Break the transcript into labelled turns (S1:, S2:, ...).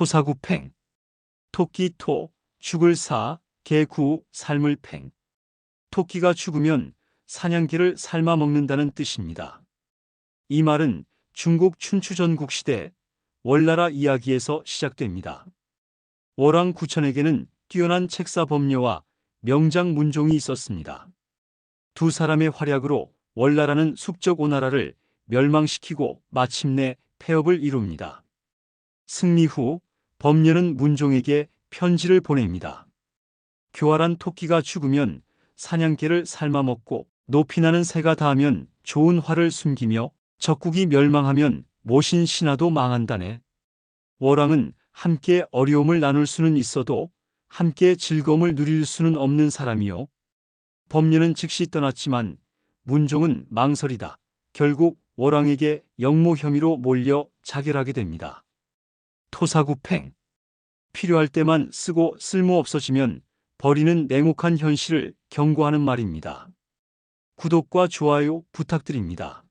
S1: 토사구 팽. 토끼 토, 죽을 사, 개구, 삶을 팽. 토끼가 죽으면 사냥개를 삶아 먹는다는 뜻입니다. 이 말은 중국 춘추전국 시대 월나라 이야기에서 시작됩니다. 월왕 구천에게는 뛰어난 책사 법녀와 명장 문종이 있었습니다. 두 사람의 활약으로 월나라는 숙적 오나라를 멸망시키고 마침내 폐업을 이룹니다. 승리 후 법녀는 문종에게 편지를 보냅니다. 교활한 토끼가 죽으면 사냥개를 삶아먹고 높이 나는 새가 닿으면 좋은 활을 숨기며 적국이 멸망하면 모신 신하도 망한다네. 월왕은 함께 어려움을 나눌 수는 있어도 함께 즐거움을 누릴 수는 없는 사람이요. 법녀는 즉시 떠났지만 문종은 망설이다. 결국 월왕에게 영모 혐의로 몰려 자결하게 됩니다. 토사구팽. 필요할 때만 쓰고 쓸모 없어지면 버리는 냉혹한 현실을 경고하는 말입니다. 구독과 좋아요 부탁드립니다.